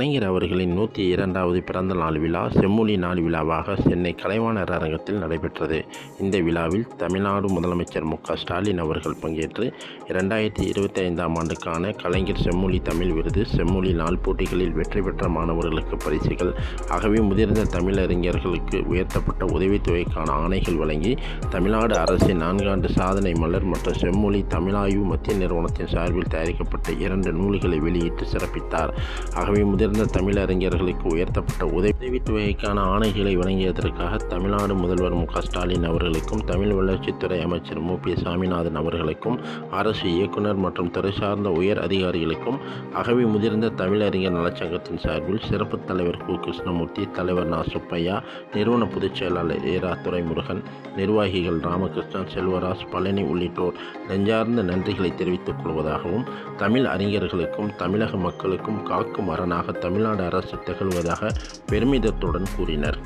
கலைஞர் அவர்களின் நூற்றி இரண்டாவது பிறந்த நாள் விழா செம்மொழி நாள் விழாவாக சென்னை கலைவாணர் அரங்கத்தில் நடைபெற்றது. இந்த விழாவில் தமிழ்நாடு முதலமைச்சர் மு ஸ்டாலின் அவர்கள் பங்கேற்று இரண்டாயிரத்தி இருபத்தி ஐந்தாம் ஆண்டுக்கான கலைஞர் செம்மொழி தமிழ் விருது செம்மொழி நாள் போட்டிகளில் வெற்றி பெற்ற மாணவர்களுக்கு பரிசுகள் ஆகவே முதிர்ந்த தமிழறிஞர்களுக்கு உயர்த்தப்பட்ட உதவித்தொகைக்கான ஆணைகள் வழங்கி தமிழ்நாடு அரசின் நான்காண்டு சாதனை மலர் மற்றும் செம்மொழி தமிழாய்வு மத்திய நிறுவனத்தின் சார்பில் தயாரிக்கப்பட்ட இரண்டு நூல்களை வெளியிட்டு சிறப்பித்தார். ஆகவே சிறந்த தமிழறிஞர்களுக்கு உயர்த்தப்பட்ட உதவித்தொகைக்கான ஆணைகளை வழங்கியதற்காக தமிழ்நாடு முதல்வர் மு க ஸ்டாலின் அவர்களுக்கும் தமிழ் வளர்ச்சித்துறை அமைச்சர் மு பி சாமிநாதன் அவர்களுக்கும் அரசு இயக்குனர் மற்றும் துறை சார்ந்த உயர் அதிகாரிகளுக்கும் அகவி முதிர்ந்த தமிழறிஞர் நலச்சங்கத்தின் சார்பில் சிறப்பு தலைவர் கு. கிருஷ்ணமூர்த்தி தலைவர் நா. சுப்பையா நிறுவன பொதுச் செயலாளர் ஏரா துரைமுருகன் நிர்வாகிகள் ராமகிருஷ்ணன் செல்வராஜ் பழனி உள்ளிட்டோர் நெஞ்சார்ந்த நன்றிகளை தெரிவித்துக் கொள்வதாகவும் தமிழ் அறிஞர்களுக்கும் தமிழக மக்களுக்கும் காக்கும் அரணாக தமிழ்நாடு அரசு திகழ்வதாக பெருமிதத்துடன் கூறினர்.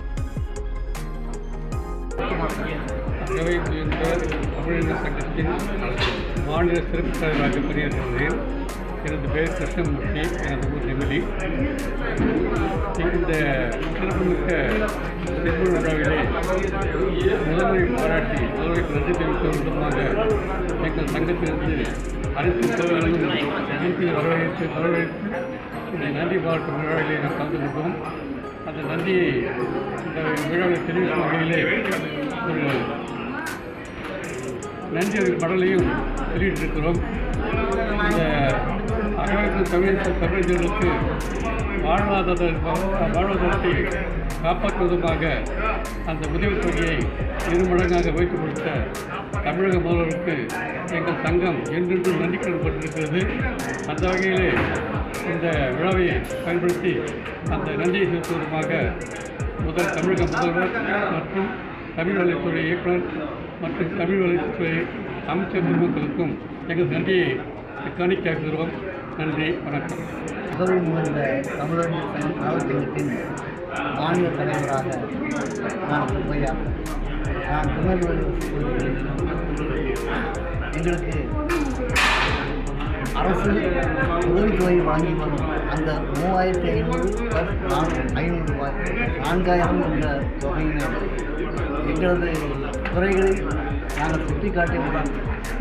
மாநில சிறப்பு தலைவராக பணியாற்றுகிறேன் எனது பெயர் கிருஷ்ணமூர்த்தி எனது ஊர் நெமிலி. இந்த சிறப்புமிக்க செம்மொழி விழாவிலே முதல்வரை பாராட்டி முதல்வருக்கு நன்றி தெரிவிக்கும் விதமாக எங்கள் சங்கத்திலிருந்து அனைத்து தலைவர்களும் வரவேற்று வரவேற்று இந்த நன்றி பார்க்கும் விழாவிலே நாம் கலந்து கொண்டோம் அந்த நன்றியை இந்த விழாவில் தெரிவிக்கும் வகையிலே ஒரு நன்றி அதன் மடலையும் வெளியிட்டிருக்கிறோம். இந்த அகவத்தில் தமிழ் தமிழர்களுக்கு வாழ்வாதார வாழ்வாதாரத்தை காப்பாற்றுவதற்காக அந்த உதவித்தொகையை இரு மடங்காக வைத்துக் கொடுத்த தமிழக முதல்வருக்கு எங்கள் சங்கம் என்றென்றும் நன்றி கடன்பட்டிருக்கிறது அந்த வகையிலே இந்த விழாவை பயன்படுத்தி அந்த நன்றியை செலுத்துவதற்காக முதல் தமிழக முதல்வர் மற்றும் தமிழ் வளர்ச்சித்துறை இயக்குனர் மற்றும் தமிழ் வளர்ச்சித்துறை அமைச்சர் குடும்பங்களுக்கும் எங்கள் நன்றியை காணிக்காக்குகிறோம் நன்றி வணக்கம். முதல் முகந்த தமிழறிஞர் நலச்சங்கத்தின் மாநில தலைவராக நான் சுப்பையா நான் திருநெல்வேலி எங்களுக்கு அரசு உதவித்தொகை வாங்கி வரும் அந்த மூவாயிரத்தி ஐநூறு பர் நான் ஐநூறு ரூபாய் நான்காயிரம் என்ற தொகையினர் எங்களது துறைகளில் நாங்கள் சுட்டி காட்டியவுடன்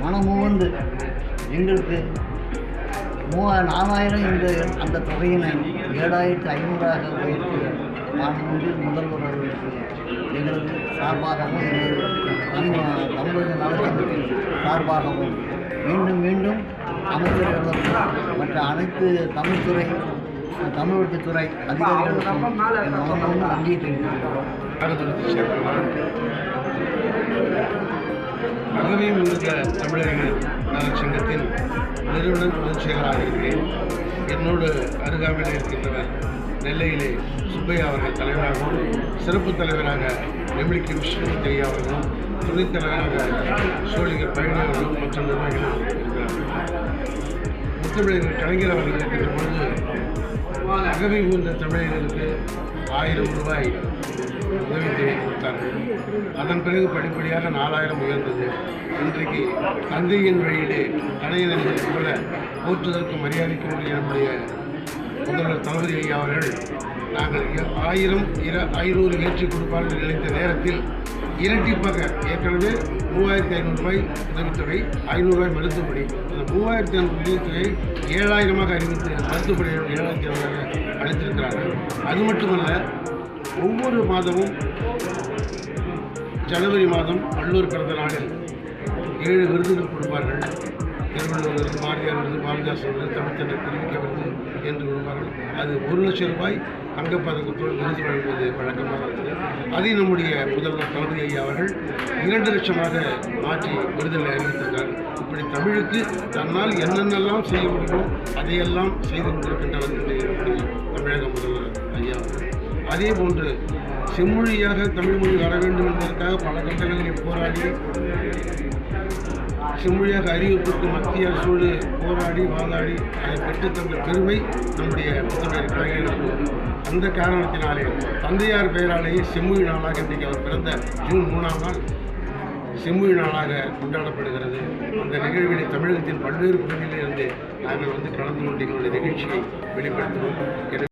மனமுவந்து எங்களுக்கு மூவா நாலாயிரம் இந்த அந்த தொகையினை ஏழாயிரத்து ஐநூறாக உயர்த்திய மாண்புமிகு முதல்வர் அவர்களுக்கு எங்களது சார்பாகவும் எங்களது தமிழக நலச்சங்கத்தின் சார்பாகவும் மீண்டும் மீண்டும் அமைச்சர்களுக்கும் மற்ற அனைத்து தமிழ்துறை தமிழ்வளர்ச்சித்துறை அதிகாரிகளுக்கும் என் மனமும் நன்றியை தெரிவித்துக்கிறோம் அகவை தமிழர்கள் தமிழறிஞர் நலச்சங்கத்தின் நிறுவனர் பொதுச் இருக்கிறேன் என்னோடு அருகாமையில் இருக்கின்றவர் நெல்லையிலே சுப்பையா அவர்கள் தலைவராகவும் சிறப்பு தலைவராக நெமிலிக்கு விஷ்ணு ஐயா அவர்களும் துணைத் தலைவராக சோழிகர் பயணியர்களும் மற்ற மற்றும் நிர்வாகிகளும் இருக்கிறார்கள் தமிழர்கள் கலைஞர் அவர்கள் இருக்கின்ற பொழுது அகவை ஊர்ந்த தமிழர்களுக்கு ஆயிரம் ரூபாய் உதவித்தொகை கொடுத்தார்கள். அதன் பிறகு படிப்படியாக நாலாயிரம் உயர்ந்தது. இன்றைக்கு தந்தையின் வழியிலே கலைஞர்கள் போல போற்றுவதற்கு மரியாதைக்கும் நம்முடைய முதல்வர் தளபதி ஐயா அவர்கள் நாங்கள் ஆயிரம் இர ஐநூறு ஏற்றி கொடுப்பார்கள் நினைத்த நேரத்தில் இரட்டிப்பாக ஏற்கனவே மூவாயிரத்தி ஐநூறு ரூபாய் உதவித்தொகை ஐநூறுரூபாய் மருத்துவப்படி. அந்த மூவாயிரத்தி ஐநூறு உதவித்தொகை ஏழாயிரமாக அறிவித்து மருத்துவப்படி ஏழாயிரத்தி ஐநூறாக அளித்திருக்கிறார்கள் அது மட்டுமல்ல ஒவ்வொரு மாதமும் ஜனவரி மாதம் வள்ளூர் பிறந்த நாளில் ஏழு விருதுகள் கொடுப்பார்கள். திருவள்ளுவர் விருது பாரதியார் விருது பாரதிதாசன் விருது தமிழ்ச்சென்ற தெரிவிக்க விருது என்று கொடுப்பார்கள் அது ஒரு லட்சம் ரூபாய் தங்கப்பதக்கத்தோடு விருது வழங்குவது வழக்கமாக இருந்தது அதை நம்முடைய முதல்வர் தளபதி ஐயா அவர்கள் இரண்டு லட்சமாக மாற்றி விருதில் அறிவித்திருக்கிறார் இப்படி தமிழுக்கு தன்னால் என்னென்னலாம் செய்ய முடியுமோ அதையெல்லாம் செய்து கொண்டிருக்கின்றவர் நம்முடைய தமிழக முதல்வர் ஐயா அதே போன்று செம்மொழியாக தமிழ் மொழி வர வேண்டும் என்பதற்காக பல கட்டங்களில் போராடி செம்மொழியாக அறிவிப்புக்கு மத்திய அரசோடு போராடி வாதாடி அதை பெற்றுத்தந்த பெருமை நம்முடைய முத்தமிழர் கலைஞர்களுக்கு அந்த காரணத்தினாலே தந்தையார் பெயராலேயே செம்மொழி நாளாக இன்றைக்கு அவர் பிறந்த ஜூன் மூணாம் நாள் செம்மொழி நாளாக கொண்டாடப்படுகிறது. அந்த நிகழ்வினை தமிழகத்தின் பல்வேறு பகுதிகளிலிருந்து நாங்கள் வந்து கலந்து கொண்டு எங்களுடைய நிகழ்ச்சியை வெளிப்படுத்துவோம்.